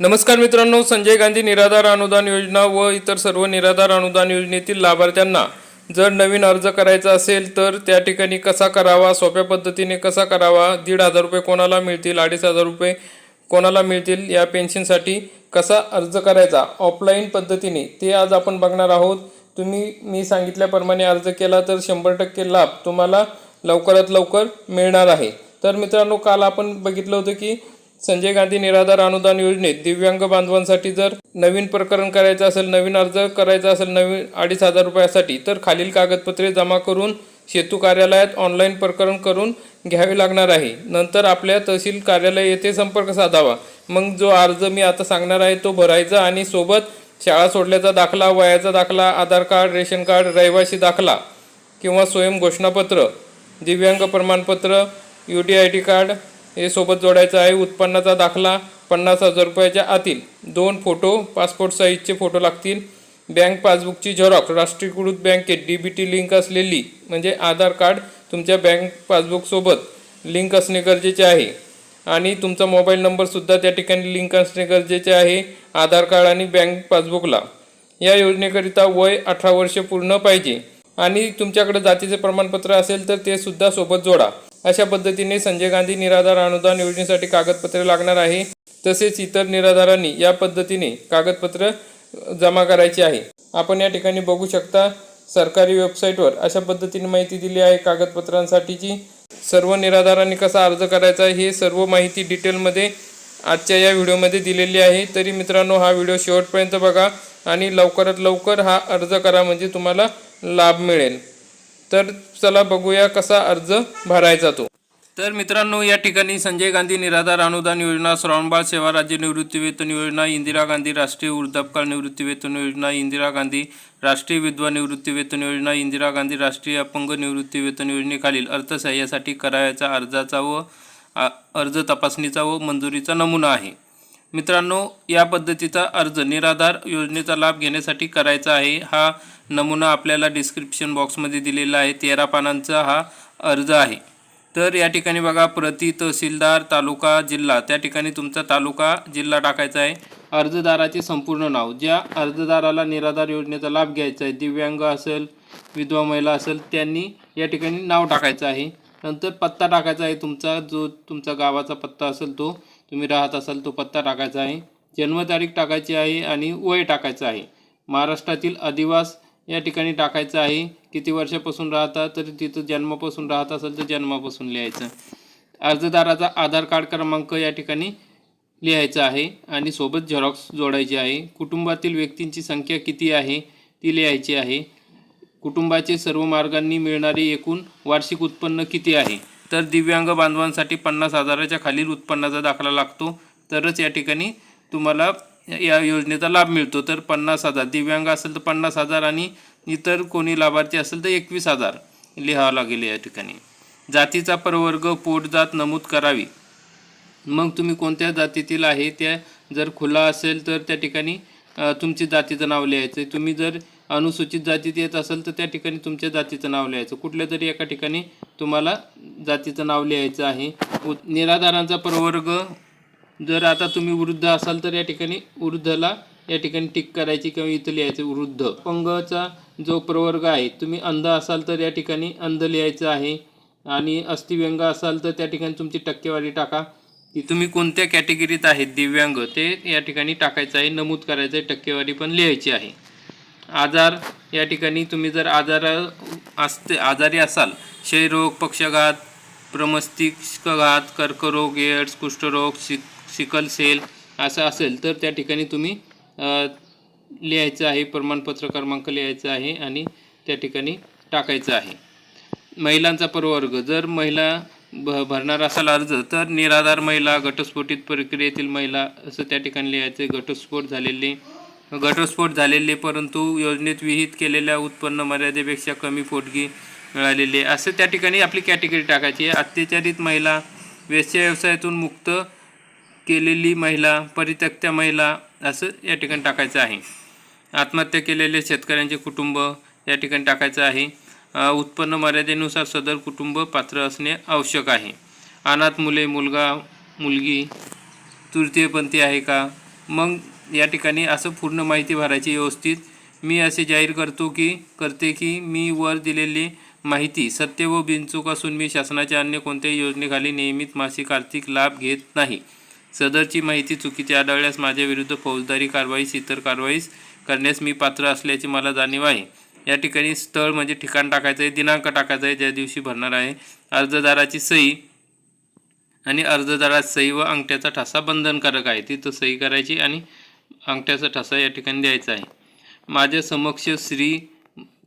नमस्कार मित्रांनो संजय गांधी निराधार अनुदान योजना व इतर सर्व निराधार अनुदान योजनेतील लाभार्थ्यांना जर नवीन अर्ज करायचा असेल तर त्या ठिकाणी कसा करावा सोप्या पद्धतीने कसा करावा दीड हजार रुपये कोणाला मिळतील अडीच हजार रुपये कोणाला मिळतील या पेन्शनसाठी कसा अर्ज करायचा ऑफलाईन पद्धतीने ते आज आपण बघणार आहोत. तुम्ही मी सांगितल्याप्रमाणे अर्ज केला तर शंभर टक्के लाभ तुम्हाला लवकरात लवकर मिळणार आहे. तर मित्रांनो काल आपण बघितलं होतं की संजय गांधी निराधार अनुदान योजनेत दिव्यांग बांधवांसाठी जर नवीन प्रकरण करायचं असेल नवीन अर्ज करायचा असेल नवीन अडीच हजार रुपयासाठी तर खालील कागदपत्रे जमा करून सेतू कार्यालयात ऑनलाईन प्रकरण करून घ्यावे लागणार आहे. नंतर आपल्या तहसील कार्यालय येथे संपर्क साधावा. मग जो अर्ज मी आता सांगणार आहे तो भरायचा आणि सोबत शाळा सोडल्याचा दाखला वयाचा दाखला आधार कार्ड रेशन कार्ड रहिवासी दाखला किंवा स्वयं घोषणापत्र दिव्यांग प्रमाणपत्र U T I D card हे सोबत जोडायचं आहे उत्पन्नाचा दाखला पन्नास हजार रुपयाच्या आतील. दोन फोटो पासपोर्ट साईजचे फोटो लागतील. बँक पासबुकची झेरॉक्स राष्ट्रीयकृत बँकेत डी बी टी लिंक असलेली म्हणजे आधार कार्ड तुमच्या बँक पासबुकसोबत लिंक असणे गरजेचे आहे. आणि तुमचा मोबाईल नंबरसुद्धा त्या ठिकाणी लिंक असणे गरजेचे आहे आधार कार्ड आणि बँक पासबुकला. या योजनेकरिता वय अठरा वर्ष पूर्ण पाहिजे. आणि तुमच्याकडे जातीचे प्रमाणपत्र असेल तर ते सुद्धा सोबत जोडा. अशा पद्धतीने संजय गांधी निराधार अनुदान योजनेसाठी कागदपत्रे लागणार आहे. तसेच इतर निराधारांनी या पद्धतीने कागदपत्र जमा करायची आहे. आपण या ठिकाणी बघू शकता सरकारी वेबसाईटवर अशा पद्धतीने माहिती दिली आहे. कागदपत्रांसाठीची सर्व निराधारांनी कसा अर्ज करायचा हे सर्व माहिती डिटेलमध्ये आजच्या या व्हिडिओमध्ये दिलेली आहे. तरी मित्रांनो हा व्हिडिओ शेवटपर्यंत बघा आणि लवकरात लवकर हा अर्ज करा म्हणजे तुम्हाला लाभ मिळेल. तर चला बघूया कसा अर्ज भरायचा तो तर मित्रांनो या ठिकाणी संजय गांधी निराधार अनुदान योजना श्रावणबाळ सेवा राज्य निवृत्ती वेतन योजना इंदिरा गांधी राष्ट्रीय वृद्धापकाळ निवृत्ती वेतन योजना इंदिरा गांधी राष्ट्रीय विधवा निवृत्ती वेतन योजना इंदिरा गांधी राष्ट्रीय अपंग निवृत्ती वेतन योजनेखालील अर्थसहाय्यासाठी करायचा अर्जाचा व अर्ज तपासणीचा व मंजुरीचा नमुना आहे. मित्रांनो या पद्धतीचा अर्ज निराधार योजनेचा लाभ घेण्यासाठी करायचा आहे. हा नमुना आपल्याला डिस्क्रिप्शन बॉक्समध्ये दिलेला आहे. तेरा पानांचा हा अर्ज आहे. तर या ठिकाणी बघा प्रति तहसीलदार तालुका जिल्हा. त्या ठिकाणी तुमचा तालुका जिल्हा टाकायचा आहे. अर्जदाराचे संपूर्ण नाव. ज्या अर्जदाराला निराधार योजनेचा लाभ घ्यायचा आहे दिव्यांग असेल विधवा महिला असेल त्यांनी या ठिकाणी नाव टाकायचं आहे. नंतर पत्ता टाकायचा आहे तुमचा. जो तुमचा गावाचा पत्ता असेल तो. तुम्ही राहत असाल तो पत्ता टाकायचा आहे. जन्मतारीख टाकायची आहे आणि वय टाकायचं आहे. महाराष्ट्रातील अधिवास या ठिकाणी टाकायचं आहे. किती वर्षापासून राहता तर तिथं जन्मापासून राहत असेल तर जन्मापासून लिहायचं. अर्जदाराचा आधार कार्ड क्रमांक या ठिकाणी लिहायचा आहे आणि सोबत झेरॉक्स जोडायची आहे. कुटुंबातील व्यक्तींची संख्या किती आहे ती लिहायची आहे. कुटुंबाचे सर्व मार्गांनी मिळणारे एकूण वार्षिक उत्पन्न किती आहे? तर दिव्यांग बांधवांसाठी पन्नास हजाराच्या खालील उत्पन्नाचा दाखला लागतो. तरच या ठिकाणी तुम्हाला या योजनेचा लाभ मिळतो. तर पन्नास हजार. दिव्यांग असेल तर पन्नास हजार आणि इतर कोणी लाभार्थी असेल तर एकवीस हजार लिहावं लागेल या ठिकाणी. जातीचा प्रवर्ग पोटजात नमूद करावी. मग तुम्ही कोणत्या जातीतील आहे? त्या जर खुला असेल तर त्या ठिकाणी तुमची जातीचं नाव लिहायचं आहे. तुम्ही जर अनुसूचित जातीत येत असेल तर त्या ठिकाणी तुमच्या जातीचं नाव लिहायचं. कुठल्या तरी एका ठिकाणी तुम्हाला जातीचं नाव लिहायचं आहे. उ- निराधारांचा प्रवर्ग जर आता तुम्ही वृद्ध असाल तर या ठिकाणी वृद्धला या ठिकाणी टिक करायची किंवा इथं लिहायचं वृद्ध. अपंगचा जो प्रवर्ग आहे तुम्ही अंध असाल तर या ठिकाणी अंध लिहायचं आहे. आणि अस्थिव्यंग असाल तर त्या ठिकाणी तुमची टक्केवारी टाका. की तुम्ही कोणत्या कॅटेगरीत आहेत दिव्यांग ते या ठिकाणी टाकायचं आहे नमूद करायचं आहे टक्केवारी पण लिहायची आहे. आजार या ठिकाणी तुम्ही जर आजार असते आजारी असाल क्षयरोग पक्षघात प्रमस्तिष्कघात कर्करोग एड्स कुष्ठरोग शिक सिकल सेल असं असेल तर त्या ठिकाणी तुम्ही लिहायचं आहे प्रमाणपत्र क्रमांक लिहायचा आहे आणि त्या ठिकाणी टाकायचं आहे. महिलांचा प्रवर्ग जर महिला भ भरणार असाल अर्ज तर निराधार महिला घटस्फोटित प्रक्रियेतील महिला असं त्या ठिकाणी लिहायचं घटस्फोट झालेले घटस्फोट झालेले परंतु योजनेत विहित केलेल्या उत्पन्न मर्यादेपेक्षा कमी पोटगी मिळालेले असं त्या ठिकाणी आपली कॅटेगरी टाकायची आहे. अत्याचारित महिला वेश्या व्यवसायातून मुक्त केलेली महिला परित्यक्त्या महिला असं या ठिकाणी टाकायचं आहे. आत्महत्या केलेले शेतकऱ्यांचे कुटुंब या ठिकाणी टाकायचं आहे. उत्पन्न मर्यादेनुसार सदर कुटुंब पात्र असणे आवश्यक आहे. अनाथ मुले मुलगा मुलगी तृतीयपंथी आहे का? मग या ठिकाणी असं पूर्ण माहिती भरायची व्यवस्थित. मी असे जाहीर करतो की करते की मी वर दिलेली माहिती सत्य व बिनचूक असून मी शासनाच्या अन्य कोणत्याही योजनेखाली नियमित मासिक आर्थिक लाभ घेत नाही. सदरची माहिती चुकीची आढळल्यास माझ्या विरुद्ध फौजदारी कारवाईस इतर कारवाईस करण्यास मी पात्र असल्याची मला जाणीव आहे. या ठिकाणी स्थळ म्हणजे ठिकाण टाकायचं आहे दिनांक टाकायचा आहे ज्या दिवशी भरणार आहे. अर्जदाराची सही आणि अर्जदारात सही व अंगठ्याचा ठसा बंधनकारक आहे. तिथं सही करायची आणि अंगठ्याचा ठसा या ठिकाणी द्यायचा आहे. माझ्या समक्ष श्री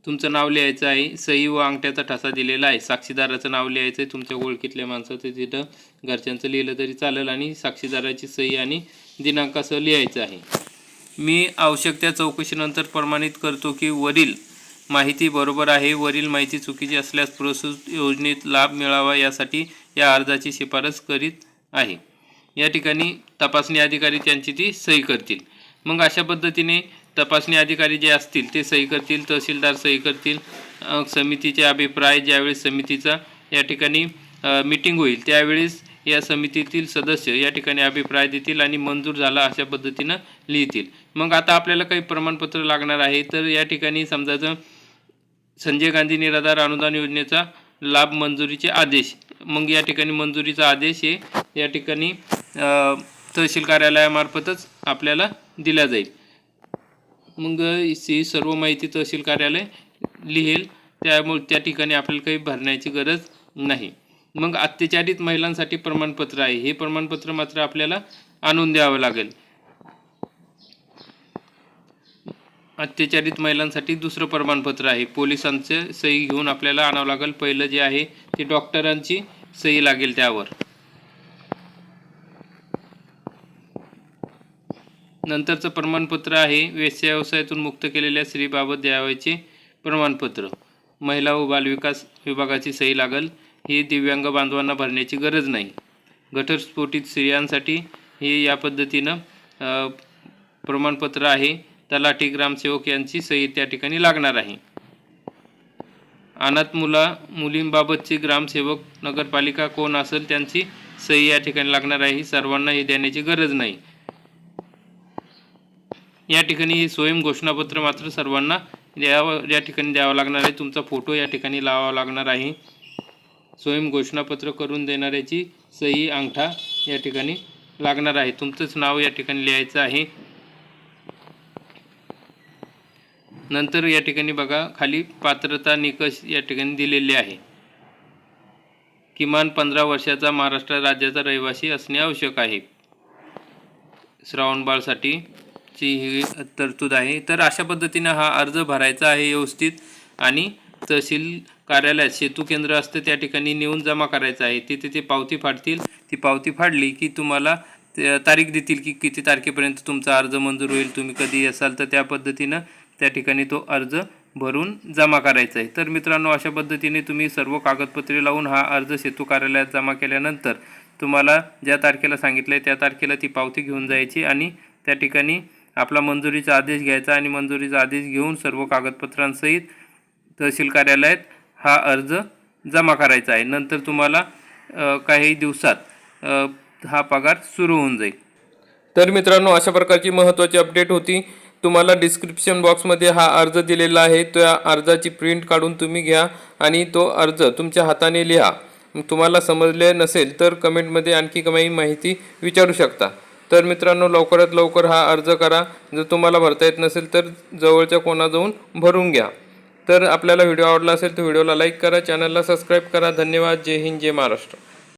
तुमचं नाव लिहायचं आहे. सही व अंगठ्याचा ठसा दिलेला आहे. साक्षीदाराचं नाव लिहायचं आहे. तुमच्या ओळखीतल्या माणसाचं तिथं घरच्यांचं लिहिलं तरी चालेल आणि साक्षीदाराची सही आणि दिनांकासह लिहायचं आहे. मी आवश्यक त्या चौकशीनंतर प्रमाणित करतो की वरील माहिती बरोबर आहे. वरील माहिती चुकीची असल्यास प्रस्तुत योजनेत लाभ मिळावा यासाठी या अर्जाची शिफारस करीत आहे. या ठिकाणी तपासणी अधिकारी त्यांची ती सही करतील. मग अशा पद्धतीने तपासणी अधिकारी जे असतील ते सही करतील तहसीलदार सही करतील समितीचे अभिप्राय ज्यावेळेस समितीचा या ठिकाणी मीटिंग होईल त्यावेळेस या समितीतील सदस्य या ठिकाणी अभिप्राय देतील आणि मंजूर झाला अशा पद्धतीनं लिहितील. मग आता आपल्याला काही प्रमाणपत्र लागणार आहे तर या ठिकाणी समजायचं संजय गांधी निराधार अनुदान योजनेचा लाभ मंजुरीचे आदेश मग या ठिकाणी मंजुरीचा आदेश हे या ठिकाणी तहसील कार्यालयामार्फतच आपल्याला दिला जाईल. मग ही सर्व माहिती तहसील कार्यालय लिहेल. त्यामुळे त्या ठिकाणी आपल्याला काही भरण्याची गरज नाही. मग अत्याचारित महिलांसाठी प्रमाणपत्र आहे. हे प्रमाणपत्र मात्र आपल्याला आणून द्यावं लागेल. अत्याचारित महिलांसाठी दुसरं प्रमाणपत्र आहे. पोलिसांचे सही घेऊन आपल्याला आणावं लागेल. पहिलं जे आहे ते डॉक्टरांची सही लागेल त्यावर. नंतरचं प्रमाणपत्र आहे. वेश्या व्यवसायातून मुक्त केलेल्या स्त्रीबाबत द्यावयाचे प्रमाणपत्र. महिला व बालविकास विभागाची सही लागेल. ही दिव्यांग बांधवांना भरण्याची गरज नाही. घटस्फोटित स्त्रियांसाठी हे या पद्धतीनं प्रमाणपत्र आहे. तलाठी ग्रामसेवक यांची सही त्या ठिकाणी लागणार आहे. अनाथ मुला मुलींबाबतची ग्रामसेवक नगरपालिका कोण असेल त्यांची सही या ठिकाणी लागणार आहे. सर्वांना हे देण्याची गरज नाही. या ठिकाणी स्वयं घोषणापत्र मात्र सर्वांना द्यावं या ठिकाणी द्यावं लागणार आहे. तुमचा फोटो या ठिकाणी लावावा लागणार आहे. स्वयं घोषणापत्र करून देणाऱ्याची सही अंगठा या ठिकाणी लागणार आहे. तुमचंच नाव या ठिकाणी लिहायचं आहे. नंतर या ठिकाणी बघा खाली पात्रता निकष या ठिकाणी दिलेले आहे. किमान पंधरा वर्षाचा महाराष्ट्र राज्याचा रहिवासी असणे आवश्यक आहे. श्रावणबाळसाठी ची ही तरतूद आहे. तर अशा पद्धतीनं हा अर्ज भरायचा आहे व्यवस्थित आणि तहसील कार्यालयात सेतू केंद्र असतं त्या ठिकाणी नेऊन जमा करायचं आहे. तिथे ते पावती फाडतील. ती पावती फाडली की तुम्हाला तारीख देतील की किती तारखेपर्यंत तुमचा अर्ज मंजूर होईल. तुम्ही कधी असाल तर त्या पद्धतीनं त्या ठिकाणी तो अर्ज भरून जमा करायचा आहे. तर मित्रांनो अशा पद्धतीने तुम्ही सर्व कागदपत्रे लावून हा अर्ज सेतू कार्यालयात जमा केल्यानंतर तुम्हाला ज्या तारखेला सांगितलं आहे त्या तारखेला ती पावती घेऊन जायची आणि त्या ठिकाणी आपला मंजुरीचा आदेश घ्यायचा आणि मंजुरीचा आदेश घेऊन सर्व कागदपत्रांसहित तहसील कार्यालयात हा अर्ज जमा करायचा आहे. नंतर तुम्हाला काही दिवसात हा पगार सुरू होऊन जाईल. तर मित्रांनो अशा प्रकारची महत्त्वाची अपडेट होती. तुम्हाला डिस्क्रिप्शन बॉक्समध्ये हा अर्ज दिलेला आहे. त्या अर्जाची प्रिंट काढून तुम्ही घ्या आणि तो अर्ज तुमच्या हाताने लिहा. तुम्हाला समजले नसेल तर कमेंटमध्ये आणखी काही माहिती विचारू शकता. तर मित्रांनो लवकरात लवकर हा अर्ज करा. जर तुम्हाला भरता येत नसेल तर जवळच्या कोणा जाऊन भरून घ्या. तर आपल्याला व्हिडिओ आवडला असेल तर व्हिडिओला लाईक करा चॅनलला सबस्क्राईब करा. धन्यवाद. जय हिंद जय महाराष्ट्र.